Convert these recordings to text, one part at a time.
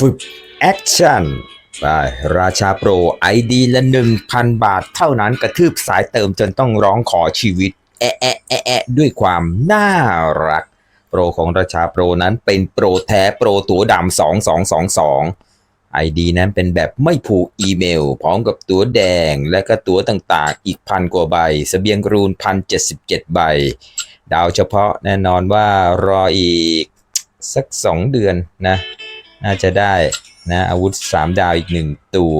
ฝึกแอคชั่นไปราชาโปรไอดีละ 1,000 บาทเท่านั้นกระทืบสายเติมจนต้องร้องขอชีวิต แอะแอะแอะแอะด้วยความน่ารัก โปรของราชาโปรนั้นเป็นโปรแท้โปรตัวดำ2222 ID นั้นเป็นแบบไม่ผูกอีเมล พร้อมกับตัวแดงและก็ตัวต่างๆ อีกพันกว่าใบสเสบียงรูนพันเจ็ดสิบเจ็ดใบ ดาวเฉพาะแน่นอนว่ารออีกสักสองเดือนนะ น่าจะได้นะอาวุธ 3 ดาวอีก 1 ตัว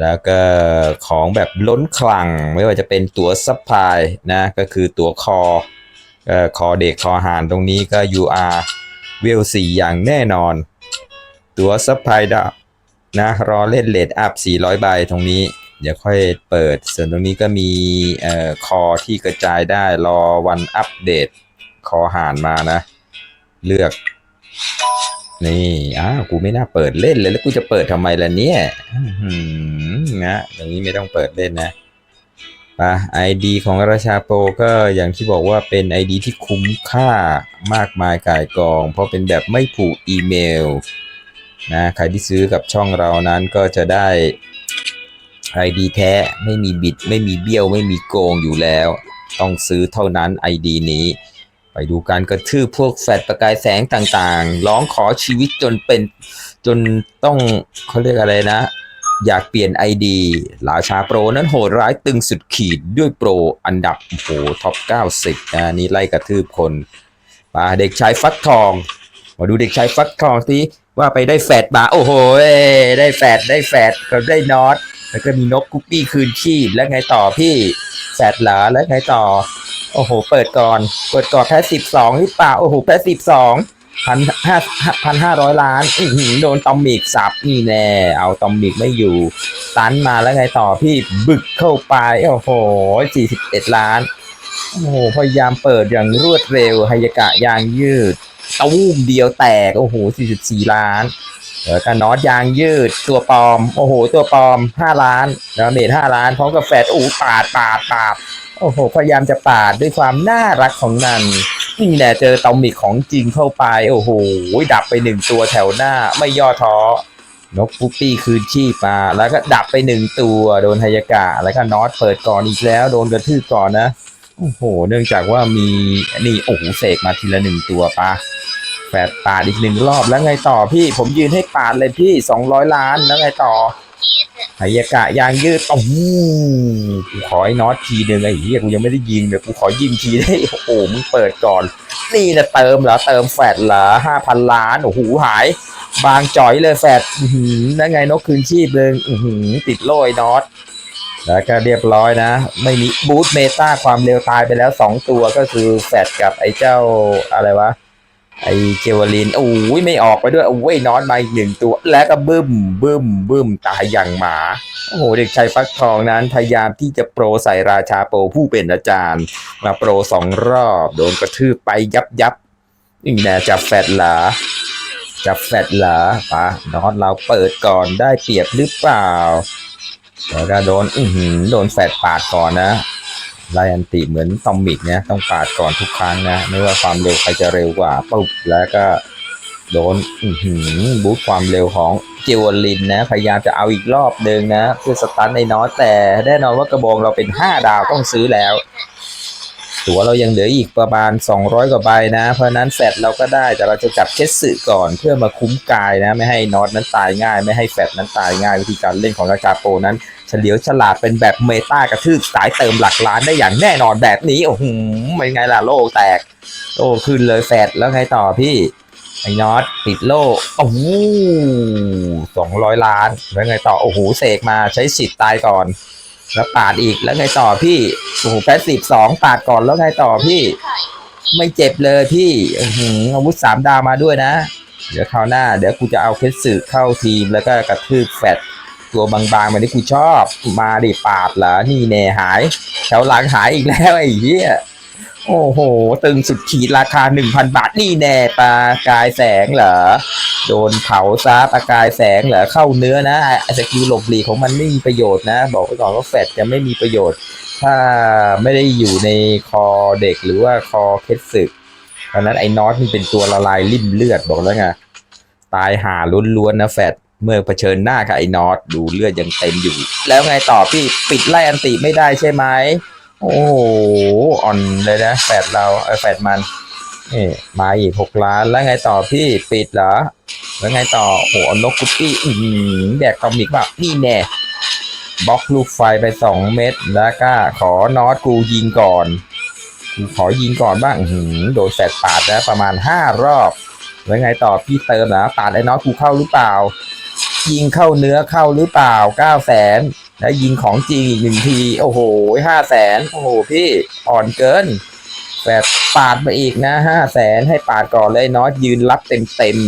แล้วก็ของแบบล้นคลังไม่ว่าจะเป็นตัวซัพพลายนะก็คือตัวคอเอ่อคอเด็กคอหานตรงนี้ก็ UR เวล4อย่างแน่นอน ตัวซัพพลายดาวนะรอเล่นเลดอัพ 400 ใบตรงนี้ เดี๋ยวค่อยเปิด ส่วนตรงนี้ก็มีเอ่อคอที่กระจายได้รอวันอัปเดต คอหานมานะ เลือก นี่อ้าวกูไม่น่าเปิดเล่นเลยแล้วกูจะเปิดทำไมล่ะเนี่ยอื้อหือนะตรงนี้ไม่ต้องเปิดเล่นนะปะ ID ของราชาโปรก็อย่างที่บอกว่าเป็น ID ที่คุ้มค่ามากมายกายกอง เพราะเป็นแบบไม่ผูกอีเมลนะใครที่ซื้อกับช่องเรานั้นก็จะได้ ID แท้ไม่มีบิด ไม่มีเบี้ยว ไม่มีโกงอยู่แล้ว ต้องซื้อเท่านั้น ID นี้ ไปดูการกระทืบพวกแฟลชประกายแสงต่างๆ ร้องขอชีวิตจนเป็นจนต้องเขาเรียกอะไรนะ อยากเปลี่ยน ID ราชาโปรนั้นโหดร้ายตึงสุดขีดด้วยโปรอันดับโอ้โหท็อป 90 นะนี่ไล่กระทืบคนมาเด็กชายฟักทอง มาดูเด็กชายฟักทองสิว่าไปได้แฟดมาโอ้โหได้แฟดได้แฟดก็ได้นอต แล้วก็มีนกกุ๊กปี้คืนชีพแล้วไงต่อพี่แฟดหรอแล้วไงต่อ โอ้โห เปิดก่อน เปิดก่อนแพ้สิบสองหรือเปล่า โอ้โห แพ้สิบสองพันห้าพันห้าร้อยล้านอืโดนตอมมิกสับนี่แน่เอาตอมมิกไม่อยู่ตันมาแล้วไงต่อพี่บึกเข้าไปโอ้โหสี่สิบเอ็ดล้าน โอ้โห พยายามเปิดอย่างรวดเร็วไฮยากะยางยืด ตู้มเดียวแตก โอ้โหสี่สิบสี่ล้าน แล้วก็น็อตยางยืดตัวปลอม โอ้โห ตัวปลอมห้าล้านดาเมจห้าล้านพร้อมกับแฟดอู้ปาดปาดปาดโอ้โห พยายามจะปาดด้วยความน่ารักของนันนี่แหละเจอตอมมิกของจริงเข้าไป โอ้โห ดับไปหนึ่งตัวแถวหน้าไม่ย่อท้อนกปุ๊ปปี้คืนชีพมาแล้วก็ดับไปหนึ่งตัวโดนไฮยากะ แล้วก็น็อตเปิดก่อนอีกแล้วโดนกระทืบก่อนนะ โอ้โห เนื่องจากว่ามีนี่โอ้โหเสกมาทีละหนึ่งตัวปะ แปดปาดอีกหนึ่งรอบแล้วไงต่อพี่ผมยืนให้ปาดเลยพี่สองร้อยล้านแล้วไงต่อหายากะยางยืดโอ้โหกูขอไอ้น็อตทีหนึ่งไอ้เหี้ยกูยังไม่ได้ยิงเลยกูขอยิงทีได้โอ้โหมึงเปิดก่อน นี่นะเติมเหรอเติมแฟดเหรอห้าพันล้านโอ้โหหาย บางจ่อยเลยแฟดอื้อหือนั่นไงนกคืนชีพเลยอื้อหือติดโล่ไอ้น็อตแล้วก็เรียบร้อยนะ ไม่มีบูทเมตาความเร็วตายไปแล้วสองตัวก็คือแฟดกับไอ้เจ้าอะไรวะ ไอเจวลินโอ้ยไม่ออกไปด้วยโอ้ยนอนมาอีกหนึ่งตัว แล้วก็บึ้มบึ้มบึ้มตายอย่างหมา โอ้โหเด็กชายฟักทองนั้นพยายามที่จะโปรใส่ราชาโปรผู้เป็นอาจารย์ มาโปรสองรอบโดนกระทืบไปยับยับนี่แน่จับแฟดหรอจับแฟดหรอปะนอนเราเปิดก่อนได้เปรียบหรือเปล่าแล้วก็โดนอือหือโดนแฟดปาดก่อนนะ ไลอันติเหมือนตอมมิกเนี่ยต้องปาดก่อนทุกครั้งนะ ไม่ว่าความเร็วใครจะเร็วกว่าปุ๊บแล้วก็โดนบูทความเร็วของเจวลินนะ พยายามจะเอาอีกรอบเดิงนะ เพื่อสตันในน้อยแต่แน่นอนว่ากระบองเราเป็น 5 ดาวต้องซื้อแล้ว ตัวเรายังเหลืออีกประมาณ 200 กว่าใบนะ เพราะนั้นแฟดเราก็ได้แต่เราจะจับเคสสึก่อนเพื่อมาคุ้มกายนะ ไม่ให้น็อตนั้นตายง่าย ไม่ให้แฟดนั้นตายง่าย วิธีการเล่นของราชาโปนั้นเฉลียวฉลาดเป็นแบบเมตากระทืบสายเติมหลักล้านได้อย่างแน่นอนแบบนี้โอ้โหไม่ไงล่ะโลแตกโลขึ้นเลยแฟดแล้วไงต่อพี่ไอ้น็อตติดโลโอ้โหสองร้อยล้านแล้วไงต่อโอ้โหเสกมาใช้สิทธิ์ตายก่อน แล้วปาดอีกแล้วไงต่อพี่โอ้โหแปดสิบสองปาดก่อนแล้วไงต่อพี่ ไม่เจ็บเลยพี่อื้อหืออาวุธสามดาวมาด้วยนะ เดี๋ยวคราวหน้า เดี๋ยวกูจะเอาเคสสึเข้าทีมแล้วก็กระทืบแฟดตัวบางๆมาที่กูชอบ มาดิปาดเหรอนี่แน่หายแถวหลังหายอีกแล้วไอ้เหี้ย โอ้โห ตึงสุดขีดราคา 1,000 บาท นี่แน่ปลากายแสงเหรอ โดนเผาซะปลากายแสงเหรอ เข้าเนื้อนะไอสกิลหลบหลีกของมันไม่มีประโยชน์นะ บอกไว้ก่อนว่าแฟดจะไม่มีประโยชน์ ถ้าไม่ได้อยู่ในคอเด็กหรือว่าคอเคสสึกเพราะฉะนั้นไอ้นอตมันเป็นตัวละลายริ่มเลือดบอกแล้วไง ตายหาล้วนๆนะแฟดเมื่อเผชิญหน้ากับไอ้นอตดูเลือดยังเต็มอยู่ แล้วไงต่อพี่ปิดไล่อันติไม่ได้ใช่ไหม โอ้โหอ่อนเลยนะแฟดเราเออแฟดมันนี่มาอีกหกล้านแล้วไงต่อพี่ปิดเหรอแล้วไงต่อโหนกกุปปี้อือหือแดกตอมิกแบบนี่แน่บล็อกลูกไฟไปสองเม็ดแล้วก็ขอนอตกูยิงก่อนกูขอยิงก่อนบ้างหือโดนแฟดปาดนะประมาณห้ารอบ แล้วไงต่อพี่เติมนะปาดไอ้นอตกูเข้าหรือเปล่า ยิงเข้าเนื้อเข้าหรือเปล่าเก้าแสน แล้วยิงของจริงอีกหนึ่งที โอ้โหห้าแสนโอ้โหพี่อ่อนเกินแฟดปาดมาอีกนะห้าแสนให้ปาดก่อนเลยนอตยืนรับเต็มเต็ม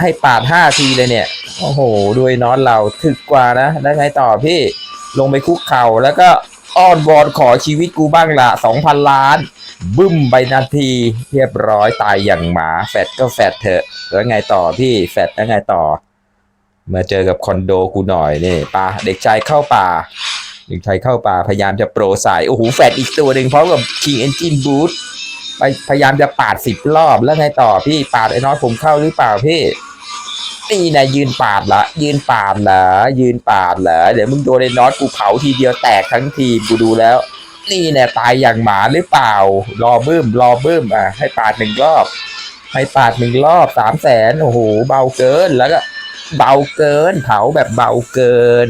ให้ปาดห้าทีเลยเนี่ย โอ้โหด้วยนอตเราถึกกว่านะ แล้วไงต่อพี่ลงไปคุกเข่าแล้วก็อ้อนวอนขอชีวิตกูบ้างละสองพันล้าน บึ้มไปนาที เรียบร้อยตายอย่างหมา แฟดก็แฟดเถอะ แล้วไงต่อพี่แฟดแล้วไงต่อ มาเจอกับคอนโดกูหน่อยนี่ปาเด็กชายเข้าป่าเด็กชายเข้าป่าพยายามจะโปรสาย โอ้โหแฟดอีกตัวหนึ่งพร้อมกับ King Engine Boot ไปพยายามจะปาดสิบรอบแล้วไงต่อพี่ปาดไอ้น้อยผมเข้าหรือเปล่าพี่นี่นะยืนปาดละยืนปาดเหรอยืนปาดเหรอเดี๋ยวมึงโดนไอ้น็อตกูเผาทีเดียวแตกทั้งทีกูดูแล้ว นี่แน่ตายอย่างหมาหรือเปล่า รอบึ้มรอบึ้มอะให้ปาดหนึ่งรอบ ให้ปาดหนึ่งรอบสามแสนโอ้โหเบาเกินแล้วก็ เบาเกิน เผาแบบเบาเกิน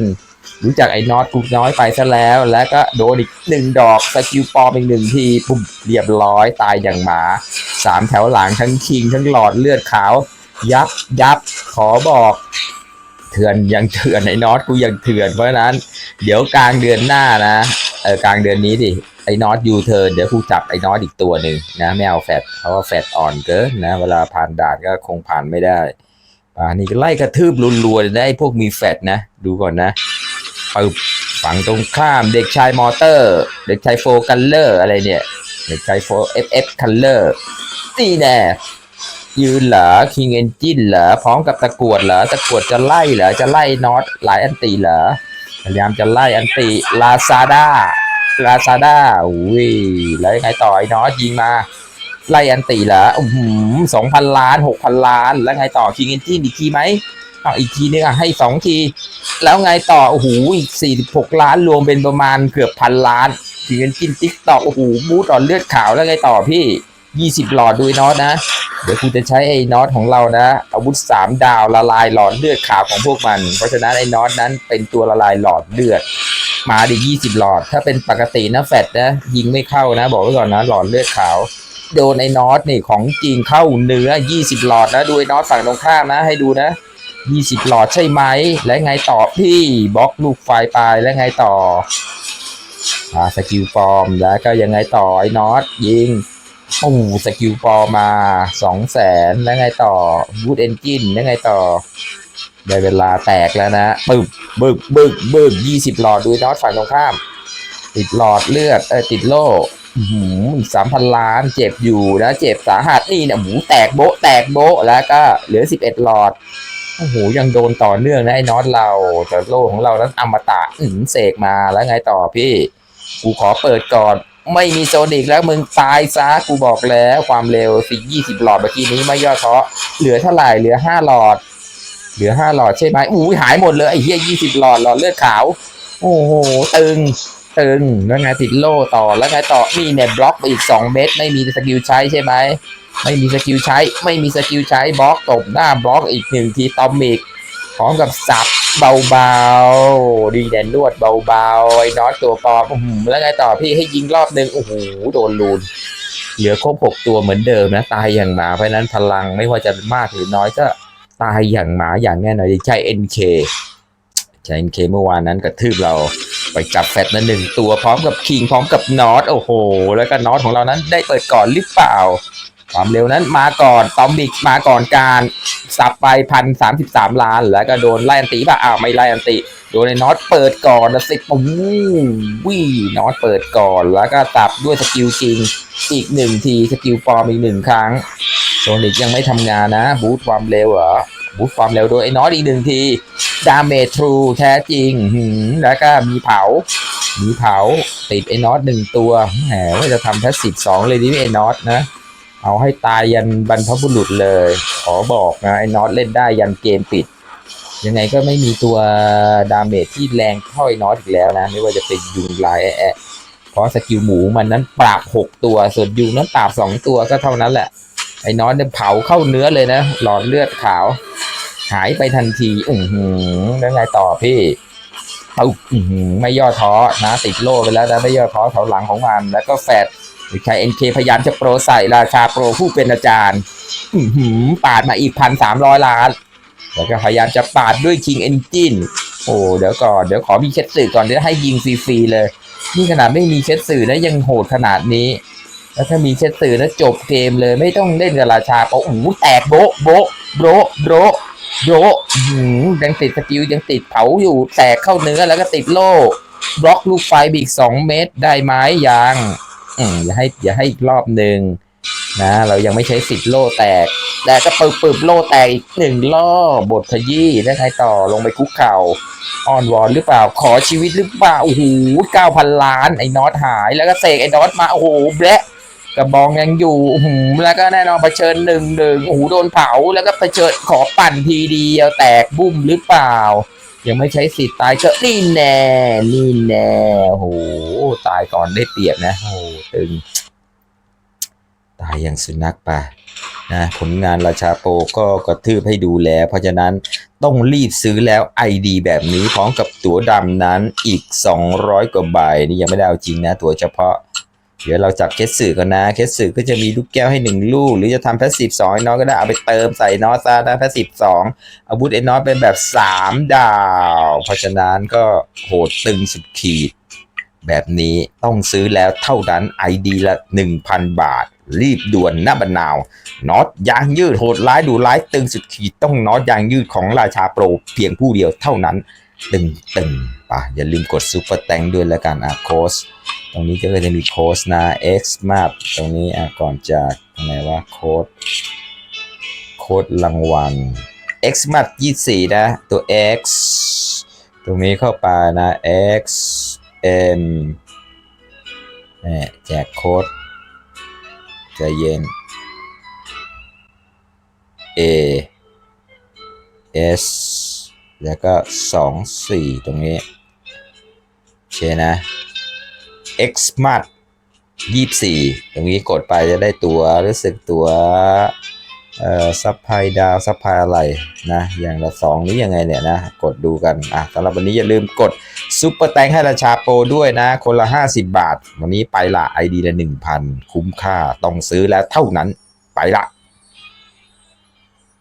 รู้จักไอ้น็อตกูน้อยไปซะแล้ว แล้วก็โดนอีกหนึ่งดอกสกิลปอมอีกหนึ่งทีปุ๊บเรียบร้อยตายอย่างหมาสามแถวหลังทั้งคิงทั้งหลอดเลือดขาว ยับยับขอบอกเถื่อนยังเถื่อนไอ้น็อตกูยังเถื่อนเพราะฉะนั้น เดี๋ยวกลางเดือนหน้านะเออกลางเดือนนี้ดิไอ้น็อตยูเทิร์นเดี๋ยวกูจับไอ้น็อตอีกตัวหนึ่งนะไม่เอาแฟดเพราะว่าแฟดอ่อนเกินนะ เวลาผ่านด่านก็คงผ่านไม่ได้ อ่านี่ไล่กระทืบรัวๆได้พวกมีแฟดนะ ดูก่อนนะปึ๊บฝั่งตรงข้ามเด็กชายมอเตอร์ เด็กชายโฟกัลเลอร์อะไรเนี่ย เด็กชายโฟเอฟเอฟคัลเลอร์นี่แน่ยืนเหรอคิงเอนจินเหรอพร้อมกับตะกรวดเหรอตะกรวดจะไล่เหรอจะไล่น็อตหลายอันตีเหรอพยายามจะไล่อันตีลาซาด้าลาซาด้าอุ้ยแล้วยังไงต่อไอ้น็อตยิงมา ไล่อันตีเหรออืสองพันล้านหกพันล้าน แล้วไงต่อคิงเอนจินอีกทีไหมเอาอีกทีนึงอะให้สองที แล้วไงต่อ โอ้โหอีกสี่สิบหกล้านรวมเป็นประมาณเกือบพันล้านคิงเอนจินติ๊กตอกโอ้โหบูตต่อเลือดขาวแล้วไงต่อพี่ยี่สิบหลอดดูไอ้น็อตนะ เดี๋ยวกูจะใช้ไอ้น็อตของเรานะ อาวุธสามดาวละลายหลอดเลือดขาวของพวกมัน เพราะฉะนั้นไอ้น็อตนั้นเป็นตัวละลายหลอดเลือดมาดิยี่สิบหลอด ถ้าเป็นปกตินะแฟดนะ ยิงไม่เข้านะ บอกไว้ก่อนนะ หลอดเลือดขาว โดนไอ้น็อตนี่ของจริงเข้าเนื้อยี่สิบหลอดนะดูไอ้น็อตฝั่งตรงข้ามนะให้ดูนะยี่สิบหลอดใช่ไหม และไงต่อพี่บล็อกลูกไฟไปแล้วไงต่ออ่าสกิลฟอร์มแล้วก็ยังไงต่อไอ้น็อตยิงโอ้สกิลปอร์มมาสองแสนแล้วไงต่อบูทเอนจินแล้วไงต่อได้เวลาแตกแล้วนะบึกบึกบึกบึกยี่สิบหลอดดูน็อตฝั่งตรงข้าม ติดหลอดเลือดเออติดโล่ อีกสามพันล้าน เจ็บอยู่นะเจ็บสาหัสนี่เนี่ยหมูแตกโบะแตกโบะแล้วก็เหลือสิบเอ็ดหลอดโอ้โหยังโดนต่อเนื่องนะไอ้น็อตเราแต่โลของเรานั้นอมตะอืเสกมาแล้วไงต่อพี่กูขอเปิดก่อน ไม่มีโซนิกแล้วมึงตายซะกูบอกแล้วความเร็วสิยี่สิบหลอดเมื่อกี้นี้ไม่ย่อท้อเหลือเท่าไหร่เหลือห้าหลอด เหลือห้าหลอดใช่ไหมอู้หายหมดเลยไอ้เหี้ยยี่สิบหลอดหลอดเลือดขาว โอ้โหตึง ตึงแล้วไงติดโล่ต่อแล้วไงต่อนี่เนี่ยบล็อกไปอีกสองเม็ดไม่มีสกิลใช้ใช่ไหมไม่มีสกิลใช้ ไม่มีสกิลใช้บล็อกตบหน้าบล็อกอีกหนึ่งทีตอมิกพร้อมกับสับเบาๆดีแดนนวดเบาๆไอ้น็อตตัวปอมแล้วไงต่อพี่ให้ยิงรอบหนึ่งโอ้โหโดนลูนเหลือครบหกตัวเหมือนเดิมนะ ตายอย่างหมาเพราะฉะนั้นพลังไม่ว่าจะมากหรือน้อยก็ตายอย่างหมาอย่างแน่นอนใช้ NK ใช้ NK เมื่อวานนั้นกระทืบเราไปจับแฟตนั้นหนึ่งตัวพร้อมกับคิงพร้อมกับนอตโอ้โห แล้วก็นอตของเรานั้นได้เปิดก่อนหรือเปล่า ความเร็วนั้นมาก่อนตอมบิกมาก่อนการสับไปพันสามสิบสามล้าน แล้วก็โดนไล่อันตีป่ะอ้าวไม่ไล่อันตีโดนไอ้น็อตเปิดก่อนนะสิปุ้งวี่น็อตเปิดก่อน แล้วก็สับด้วยสกิลจริงอีกหนึ่งทีสกิลฟอร์มอีกหนึ่งครั้งโซนิกยังไม่ทำงานนะ บูทความเร็วเหรอบูทความเร็วโดยไอ้น็อตอีกหนึ่งทีดาเมจทรูแท้จริงแล้วก็มีเผามีเผาติดไอ้น็อตหนึ่งตัวแหมว่าจะทำแพสซีฟสองเลยดิไอ้น็อตนะ เอาให้ตายยันบรรพบุรุษเลย ขอบอกนะไอ้น็อตเล่นได้ยันเกมปิด ยังไงก็ไม่มีตัวดาเมจที่แรงเท่าไอ้น็อตอีกแล้วนะ ไม่ว่าจะเป็นยุงลายแอะแอะเพราะสกิลหมูมันนั้นปราบหกตัว ส่วนยุงนั้นปราบสองตัวก็เท่านั้นแหละ ไอ้น็อตเนี่ยเผาเข้าเนื้อเลยนะ หลอดเลือดขาว หายไปทันที อือหือแล้วไงต่อพี่เอาไม่ย่อท้อนะติดโล่ไปแล้วนะไม่ย่อท้อเสาหลังของมันแล้วก็แฟด ใช้เอ็นเคพยายามจะโปรใส่ราชาโปรผู้เป็นอาจารย์อือหือปาดมาอีกพันสามร้อยล้าน แล้วก็พยายามจะปาดด้วย King Engine โอ้เดี๋ยวก่อนเดี๋ยวขอมีเช็ดสื่อก่อนเดี๋ยวให้ยิงฟรีๆเลย นี่ขนาดไม่มีเช็ดสื่อนะยังโหดขนาดนี้ แล้วถ้ามีเช็ดสื่อนะจบเกมเลยไม่ต้องเล่นกับราชาโอ้โหแตกโบโบโบโบโบะอื้อหือยังติดสกิลยังติดเผาอยู่แตกเข้าเนื้อแล้วก็ติดโล่บล็อกลูกไฟไปอีกสองเม็ดได้ไหมยัง อืมอย่าให้อย่าให้อีกรอบหนึ่งนะ เรายังไม่ใช้สิทธิ์โล่แตก แต่ก็ปึบปึบโล่แตกอีกหนึ่งรอบบทขยี้แล้วไงต่อลงไปคุกเข่าอ้อนวอนหรือเปล่าขอชีวิตหรือเปล่าโอ้โหเก้าพันล้านไอ้น็อตหายแล้วก็เสกไอ้น็อตมาโอ้โหแบะกระบองยังอยู่โอ้โหแล้วก็แน่นอนเผชิญหนึ่งหนึ่งโอ้โหโดนเผาแล้วก็เผชิญขอปั่นทีเดียวแตกบุ้มหรือเปล่า ยังไม่ใช้สิทธิ์ตายก็นี่แน่นี่แน่โหตายก่อนได้เปรียบนะโหตึง ตายอย่างสุนัขไปนะผลงานราชาโปก็กระทืบให้ดูแล เพราะฉะนั้นต้องรีบซื้อแล้ว ID แบบนี้พร้อมกับตั๋วดำนั้นอีก 200 กว่าใบนี่ยังไม่ได้เอาจริงนะตั๋วเฉพาะ เดี๋ยวเราจับเคสสื่อกันนะ เคสสื่อก็จะมีลูกแก้วให้หนึ่งลูก หรือจะทำแพสซีฟสองน้องก็ได้เอาไปเติมใส่นอสซะนะแพสซีฟสองอาวุธไอ้นอสเป็นแบบ3ดาว เพราะฉะนั้นก็โหดตึงสุดขีด แบบนี้ต้องซื้อแล้วเท่านั้น ID ละ 1,000 บาท รีบด่วนหน้าบันนาวน็อตยางยืดโหดร้ายดูร้ายตึงสุดขีดต้องน็อตยางยืดของราชาโปรเพียงผู้เดียวเท่านั้น ตึงตึงป่ะอย่าลืมกดซุปเปอร์แตงด้วยแล้วกันอะโค้ช ตรงนี้ก็จะมีโค้ชนะ X map ตรงนี้อะก่อนจากตรงไหนว่าโค้ดโค้ดรางวัล X map 24 นะ ตัว X ตรงนี้เข้าไปนะ X M นี่แจกโค้ดใจเย็น A S แล้วก็ 2 4 ตรงนี้ โอเคนะ X Smart 24ตรงนี้กดไปจะได้ตัวรู้สึกตัวเอ่อซับไพดาวซับไพอะไรนะ อย่างละสองนี้ยังไงเนี่ยนะ กดดูกันอะสำหรับวันนี้อย่าลืมกดซุปเปอร์แตงให้ราชาโปรด้วยนะ คนละ 50 บาท วันนี้ไปละ ID ละ 1,000 คุ้มค่าต้องซื้อแล้วเท่านั้นไปละ